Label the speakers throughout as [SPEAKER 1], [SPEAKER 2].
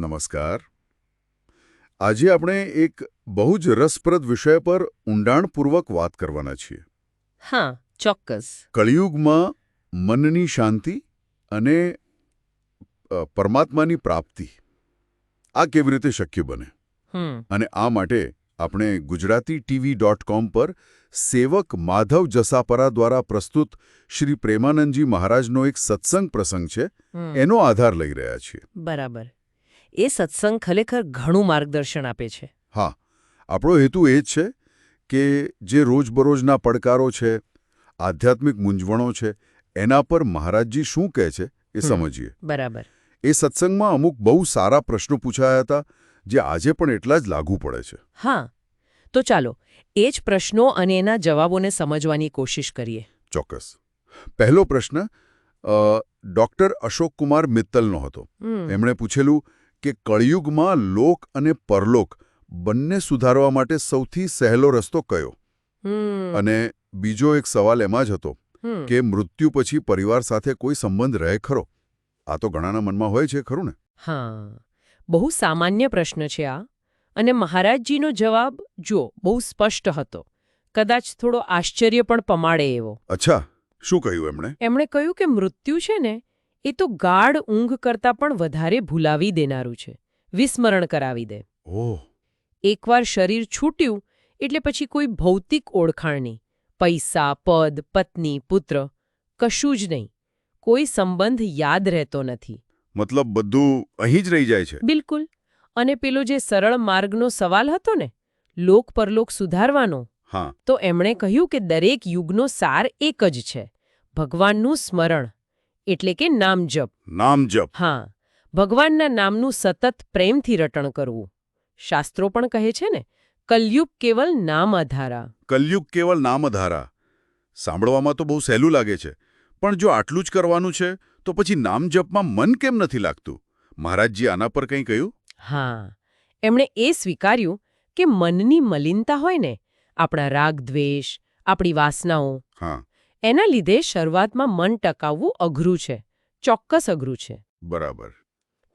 [SPEAKER 1] નમસ્કાર. આજે આપણે એક બહુ જ રસપ્રદ વિષય પર ઊંડાણપૂર્વક વાત કરવાના છીએ.
[SPEAKER 2] હા ચોક્કસ.
[SPEAKER 1] કળિયુગમાં મનની શાંતિ અને પરમાત્માની પ્રાપ્તિ આ કેવી રીતે શક્ય બને? અને આ માટે આપણે ગુજરાતી ટીવી ડોટ કોમ પર સેવક માધવ જસાપરા દ્વારા પ્રસ્તુત શ્રી પ્રેમાનંદજી મહારાજનો એક સત્સંગ પ્રસંગ છે. એનો આધાર લઈ રહ્યા છીએ.
[SPEAKER 2] બરાબર. એ સત્સંગ ખરેખર ઘણું માર્ગદર્શન આપે છે.
[SPEAKER 1] હા આપણો હેતુ એ જ છે કે જે રોજબરોજના પડકારો છે આધ્યાત્મિક મૂંઝવણો છે એના પર મહારાજજી શું કહે છે એ સમજીએ.
[SPEAKER 2] બરાબર.
[SPEAKER 1] એ સત્સંગમાં અમુક બહુ સારા પ્રશ્નો પૂછાયા હતા જે આજે પણ એટલા જ લાગુ પડે છે.
[SPEAKER 2] હા તો ચાલો એ જ પ્રશ્નો અને એના જવાબોને સમજવાની કોશિશ કરીએ.
[SPEAKER 1] ચોક્કસ. પહેલો પ્રશ્ન ડોક્ટર અશોક કુમાર મિત્તલનો હતો. એમણે પૂછેલું કે કળિયુગમાં લોક અને પરલોક બંને સુધારવા માટે સૌથી સહેલો રસ્તો કયો? અને બીજો એક સવાલ એમાં જ હતો કે મૃત્યુ પછી પરિવાર સાથે કોઈ સંબંધ રહે ખરો? આ તો ઘણાના મનમાં હોય છે ખરું ને?
[SPEAKER 2] હા. બહુ સામાન્ય પ્રશ્ન છે આ. અને મહારાજજીનો જવાબ જો બહુ સ્પષ્ટ હતો. કદાચ થોડો આશ્ચર્ય પણ પમાડે એવો.
[SPEAKER 1] અચ્છા. શું કહ્યું એમણે?
[SPEAKER 2] એમણે કહ્યું કે મૃત્યુ છે ને એ તો ગાઢ ઊંઘ કરતાં પણ વધારે ભૂલાવી દેનારું છે. વિસ્મરણ કરાવી દે.
[SPEAKER 1] ઓહ.
[SPEAKER 2] એકવાર શરીર છૂટ્યું એટલે પછી કોઈ ભૌતિક ઓળખાણ નહીં. પૈસા પદ પત્ની પુત્ર કશું જ નહીં. કોઈ સંબંધ યાદ રહેતો નથી.
[SPEAKER 1] મતલબ બધું અહીં જ રહી જાય છે?
[SPEAKER 2] બિલકુલ. અને પેલો જે સરળ માર્ગનો સવાલ હતો ને લોક પરલોક સુધારવાનો
[SPEAKER 1] હા.
[SPEAKER 2] તો એમણે કહ્યું કે દરેક યુગનો સાર એક જ છે. ભગવાનનું સ્મરણ. એટલે કે નામ જપ
[SPEAKER 1] નામ જપ
[SPEAKER 2] હા ભગવાનના નામનું સતત પ્રેમથી રટણ કરવું. શાસ્ત્રો પણ કહે છે ને કલયુગ કેવલ નામ આધારા
[SPEAKER 1] કલયુગ કેવલ નામ અધારા સાંભળવામાં તો બહુ સહેલું લાગે છે. પણ જો આટલું જ કરવાનું છે તો પછી નામ જપમાં મન કેમ નથી લાગતું? મહારાજજી આના પર કંઈ કહ્યું?
[SPEAKER 2] હા એમણે એ સ્વીકાર્યું કે મનની મલિનતા હોય ને આપણા રાગ દ્વેષ આપણી વાસનાઓ
[SPEAKER 1] હા.
[SPEAKER 2] એના લીધે શરૂઆતમાં મન ટકાવવું અઘરું છે ચોક્કસ અઘરું છે.
[SPEAKER 1] બરાબર.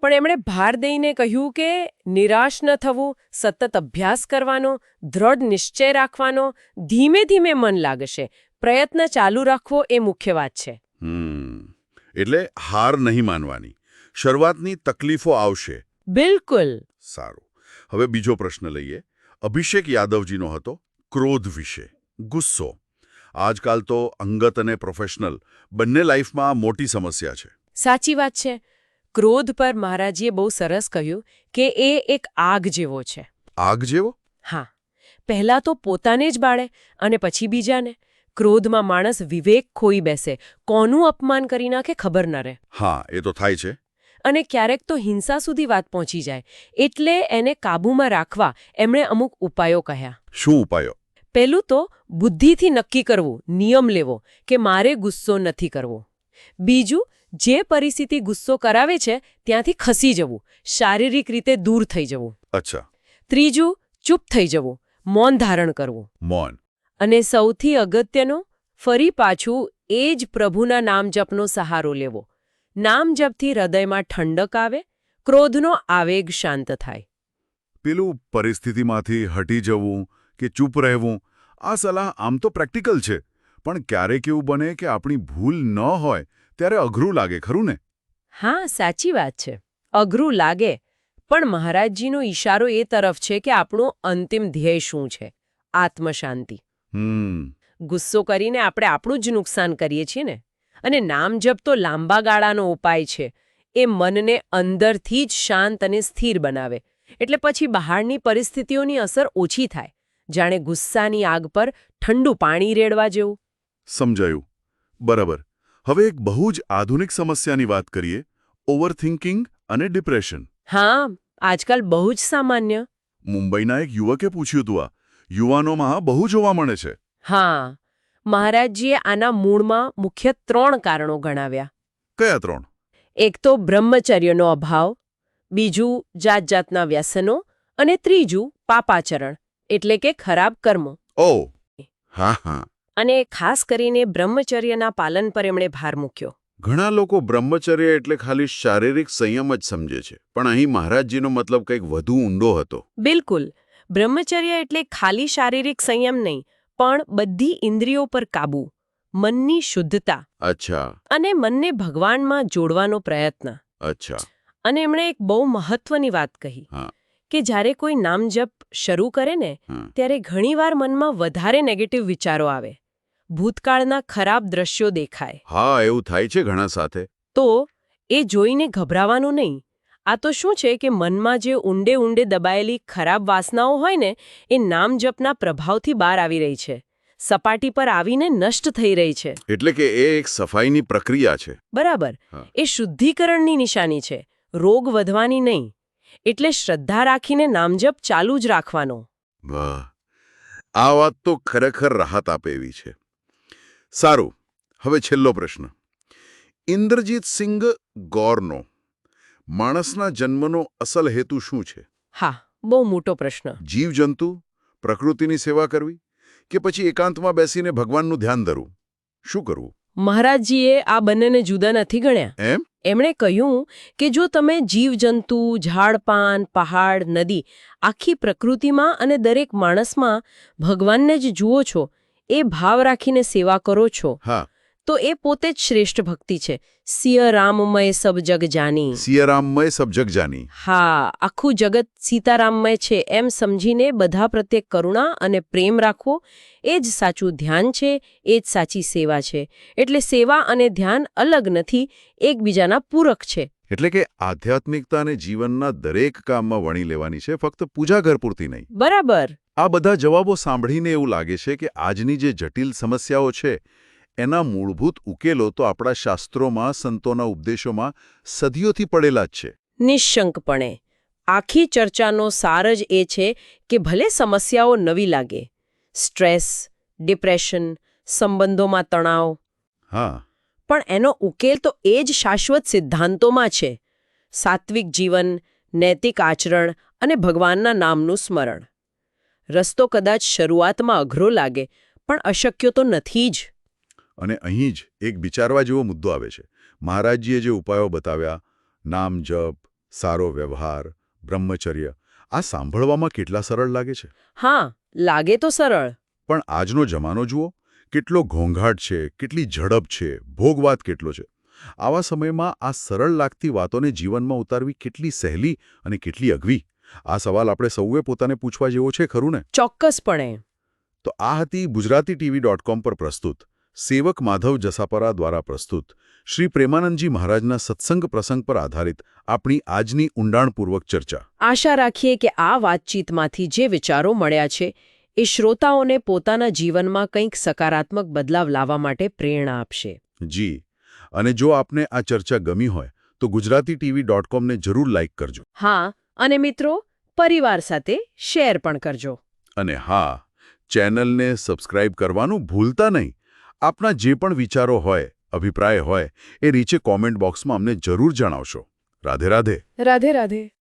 [SPEAKER 2] પણ એમણે ભાર દઈને કહ્યું કે નિરાશ ન થવું સતત અભ્યાસ કરવાનો દ્રઢ નિશ્ચય રાખવાનો ધીમે ધીમે મન લાગશે. પ્રયત્ન ચાલુ રાખવો એ મુખ્ય વાત છે.
[SPEAKER 1] એટલે હાર નહીં માનવાની. શરૂઆતની તકલીફો આવશે.
[SPEAKER 2] બિલકુલ.
[SPEAKER 1] સારું. હવે બીજો પ્રશ્ન લઈએ. અભિષેક યાદવજીનો હતો ક્રોધ વિશે. ગુસ્સો. આજકાલ તો અંગત અને પ્રોફેશનલ બંને લાઈફમાં મોટી સમસ્યા છે.
[SPEAKER 2] સાચી વાત છે. ક્રોધ પર મહારાજીએ બહુ સરસ કહ્યું કે એ એક આગ જેવો છે.
[SPEAKER 1] આગ જેવો?
[SPEAKER 2] હા. પહેલા તો પોતાને જ બાળે અને પછી બીજાને. ક્રોધમાં માણસ વિવેક ખોઈ બેસે. કોનું અપમાન કરી નાખે ખબર ન રહે.
[SPEAKER 1] હા એ તો થાય છે.
[SPEAKER 2] અને ક્યારેક તો હિંસા સુધી વાત પહોંચી જાય. એટલે એને કાબૂમાં રાખવા એમણે અમુક ઉપાયો કહ્યા.
[SPEAKER 1] શું ઉપાયો?
[SPEAKER 2] પહેલું તો બુદ્ધિથી નક્કી કરવું નિયમ લેવો કે મારે ગુસ્સો નથી કરવો. બીજું જે પરિસ્થિતિ ગુસ્સો કરાવે છે ત્યાંથી ખસી જવું શારીરિક રીતે દૂર થઈ જવું.
[SPEAKER 1] અચ્છા.
[SPEAKER 2] ત્રીજું ચૂપ થઈ જવું મૌન ધારણ કરવું.
[SPEAKER 1] મૌન.
[SPEAKER 2] અને સૌથી અગત્યનું ફરી પાછું એ જ પ્રભુના નામ જપનો સહારો લેવો. નામ જપથી હૃદયમાં ઠંડક આવે ક્રોધનો આવેગ શાંત થાય.
[SPEAKER 1] પેલું પરિસ્થિતિમાંથી હટી જવું કે ચૂપ રહેવું? આ સલાહ આમ તો પ્રેક્ટિકલ છે. પણ ક્યારેક એવું બને કે આપણી ભૂલ ન હોય ત્યારે અઘરું લાગે ખરું ને?
[SPEAKER 2] હા સાચી વાત છે. અઘરું લાગે. પણ મહારાજજીનો ઈશારો એ તરફ છે કે આપણું અંતિમ ધ્યેય શું છે? આત્મશાંતિ. ગુસ્સો કરીને આપણે આપણું જ નુકસાન કરીએ છીએ ને? અને નામ જપ તો લાંબા ગાળાનો ઉપાય છે. એ મનને અંદરથી જ શાંત અને સ્થિર બનાવે. એટલે પછી બહારની પરિસ્થિતિઓની અસર ઓછી થાય. જાણે ગુસ્સાની આગ પર ઠંડુ પાણી રેડવા જેવું.
[SPEAKER 1] સમજાયું. બરાબર. હવે એક બહુ જ આધુનિક સમસ્યાની વાત કરીએ ઓવરથિંકિંગ અને ડિપ્રેશન.
[SPEAKER 2] હા આજકાલ બહુ જ સામાન્ય.
[SPEAKER 1] મુંબઈના એક યુવકે પૂછ્યું હતું આ. યુવાનોમાં બહુ જોવા મળે છે.
[SPEAKER 2] હા મહારાજજીએ આના મૂળમાં મુખ્ય ત્રણ કારણો ગણાવ્યા.
[SPEAKER 1] કયા ત્રણ?
[SPEAKER 2] એક તો બ્રહ્મચર્યનો અભાવ બીજું જાત જાતના વ્યસનો અને ત્રીજું પાપાચરણ. એટલે કે ખરાબ કર્મો.
[SPEAKER 1] ઓ હા હા.
[SPEAKER 2] અને ખાસ કરીને બ્રહ્મચર્યના પાલન પર એમણે ભાર મૂક્યો.
[SPEAKER 1] ઘણા લોકો બ્રહ્મચર્ય એટલે ખાલી શારીરિક સંયમ જ સમજે છે પણ અહીં મહારાજજીનો મતલબ કંઈક વધુ ઊંડો હતો.
[SPEAKER 2] બિલકુલ. બ્રહ્મચર્ય એટલે ખાલી શારીરિક સંયમ નહીં પણ બધી ઇન્દ્રિયો પર કાબૂ મનની શુદ્ધતા.
[SPEAKER 1] અચ્છા.
[SPEAKER 2] અને મનને ભગવાનમાં જોડવાનો પ્રયત્ન.
[SPEAKER 1] અચ્છા.
[SPEAKER 2] અને એમણે એક બહુ મહત્વની વાત કહી. કે જ્યારે કોઈ નામ જપ શરૂ કરે ને ત્યારે ઘણીવાર મનમાં વધારે નેગેટિવ વિચારો આવે. ભૂતકાળના ખરાબ દ્રશ્યો દેખાય.
[SPEAKER 1] હા એવું થાય છે ઘણા સાથે.
[SPEAKER 2] તો એ જોઈને ગભરાવાનું નહીં. આ તો શું છે કે મનમાં જે ઊંડે ઊંડે દબાયેલી ખરાબ વાસનાઓ હોય ને એ નામ જપના પ્રભાવથી બહાર આવી રહી છે. સપાટી પર આવીને નષ્ટ થઈ રહી છે.
[SPEAKER 1] એટલે કે એ એક સફાઈની પ્રક્રિયા છે.
[SPEAKER 2] બરાબર. એ શુદ્ધિકરણની નિશાની છે. રોગ વધવાની નહીં. એટલે શ્રદ્ધા રાખીને નામજપ ચાલુ જ રાખવાનો.
[SPEAKER 1] વાહ. આ વાત તો ખરેખર રાહત આપે એવી છે. સારું હવે છેલ્લો પ્રશ્ન. ઇન્દ્રજીત સિંઘ ગૌરનો માણસના જન્મનો અસલ હેતુ શું છે?
[SPEAKER 2] હા બહુ મોટો પ્રશ્ન.
[SPEAKER 1] જીવજંતુ પ્રકૃતિની સેવા કરવી કે પછી એકાંતમાં બેસીને ભગવાનનું ધ્યાન ધરવું? શું કરવું?
[SPEAKER 2] મહારાજજીએ આ બંનેને જુદા નથી ગણ્યા.
[SPEAKER 1] એમ?
[SPEAKER 2] એમણે કહ્યું કે જો તમે જીવજંતુ, ઝાડપાન, પહાડ, નદી આખી પ્રકૃતિમાં અને દરેક માણસમાં ભગવાનને જ જુઓ છો, એ ભાવ રાખીને સેવા કરો છો.
[SPEAKER 1] હા.
[SPEAKER 2] તો એ પોતે જ શ્રેષ્ઠ ભક્તિ છે. સિય રામમય સબ જગ જાની.
[SPEAKER 1] સિયારામમય સબ જગ જાની.
[SPEAKER 2] હા આખું જગત સીતારામમય છે એમ સમજીને બધા પ્રત્યે કરુણા અને પ્રેમ રાખવો એ જ સાચું ધ્યાન છે એ જ સાચી સેવા છે. એટલે સેવા અને ધ્યાન અલગ નથી એકબીજાના પૂરક છે.
[SPEAKER 1] એટલે કે આધ્યાત્મિકતાને જીવનના દરેક કામમાં વણી લેવાની છે ફક્ત પૂજા ઘર પૂરતી નહીં.
[SPEAKER 2] બરાબર.
[SPEAKER 1] આ બધા જવાબો સાંભળીને એવું લાગે છે કે આજની જે જટિલ સમસ્યાઓ છે એના મૂળભૂત ઉકેલો તો આપણા શાસ્ત્રોમાં સંતોના ઉપદેશોમાં સદીઓથી પડેલા જ છે.
[SPEAKER 2] નિઃશંકપણે. આખી ચર્ચાનો સાર જ એ છે કે ભલે સમસ્યાઓ નવી લાગે સ્ટ્રેસ ડિપ્રેશન સંબંધોમાં તણાવ
[SPEAKER 1] હા.
[SPEAKER 2] પણ એનો ઉકેલ તો એ જ શાશ્વત સિદ્ધાંતોમાં છે. સાત્વિક જીવન નૈતિક આચરણ અને ભગવાનના નામનું સ્મરણ. રસ્તો કદાચ શરૂઆતમાં અઘરો લાગે પણ અશક્ય તો નથી જ.
[SPEAKER 1] અને અહીં જ એક વિચારવા જેવો મુદ્દો આવે છે. મહારાજજીએ જે ઉપાયો બતાવ્યા નામ જપ સારો વ્યવહાર બ્રહ્મચર્ય આ સાંભળવામાં કેટલા સરળ લાગે છે?
[SPEAKER 2] હા લાગે તો સરળ.
[SPEAKER 1] પણ આજનો જમાનો જુઓ કેટલો ઘોંઘાટ છે કેટલી ઝડપ છે ભોગવાદ કેટલો છે. આવા સમયમાં આ સરળ લાગતી વાતોને જીવનમાં ઉતારવી કેટલી સહેલી અને કેટલી અઘવી આ સવાલ આપણે સૌએ પોતાને પૂછવા જેવો છે ખરું ને?
[SPEAKER 2] ચોક્કસપણે.
[SPEAKER 1] તો આ હતી ગુજરાતી ટીવી ડોટ કોમ પર પ્રસ્તુત. સેવક માધવ જસાપરા દ્વારા પ્રસ્તુત. શ્રી પ્રેમાનંદજી મહારાજના સત્સંગ પ્રસંગ પર આધારિત આપણી આજની ઊંડાણપૂર્વક ચર્ચા.
[SPEAKER 2] આશા રાખીએ કે આ વાતચીતમાંથી જે વિચારો મળ્યા છે એ શ્રોતાઓને પોતાના જીવનમાં કંઈક સકારાત્મક બદલાવ લાવવા માટે પ્રેરણા આપશે.
[SPEAKER 1] જી. અને જો આપને આ ચર્ચા ગમી હોય તો ગુજરાતી ટીવી ડોટ કોમને જરૂર લાઇક કરજો.
[SPEAKER 2] હા અને મિત્રો પરિવાર સાથે શેર પણ કરજો.
[SPEAKER 1] અને હા ચેનલને સબસ્ક્રાઇબ કરવાનું ભૂલતા નહીં. આપના જે પણ વિચારો હોય, અભિપ્રાય હોય, એ નીચે કોમેન્ટ બોક્સમાં અમને જરૂર જણાવશો. રાધે રાધે.
[SPEAKER 2] રાધે રાધે.